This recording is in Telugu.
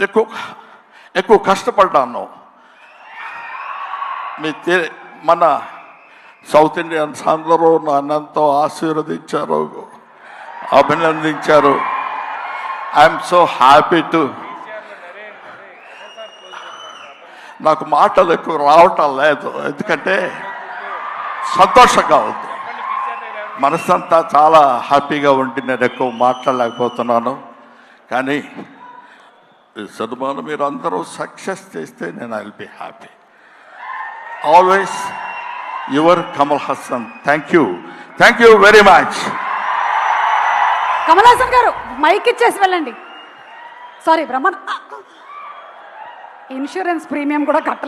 ఎక్కువ ఎక్కువ కష్టపడ్డాను. మీ తె- మన సౌత్ ఇండియన్స్ అందరూ నన్నెంతో ఆశీర్వదించారు అభినందించారు. ఐఎమ్ సో హ్యాపీ టు నాకు మాటలు ఎక్కువ రావటం లేదు. ఎందుకంటే సంతోషంగా ఉంది. మనసంతా చాలా హ్యాపీగా ఉండి నేను ఎక్కువ మాట్లాడలేకపోతున్నాను. కానీ ఈ సినిమాను మీరు అందరూ సక్సెస్ చేస్తే నేను I will be happy. Always your Kamal Hasan thank you thank you very much Kamal Haasan garu mike ఇచ్చేసి వెళ్ళండి. సారీ బ్రహ్మన్ ఇన్సూరెన్స్ ప్రీమియం కూడా కట్టలేదు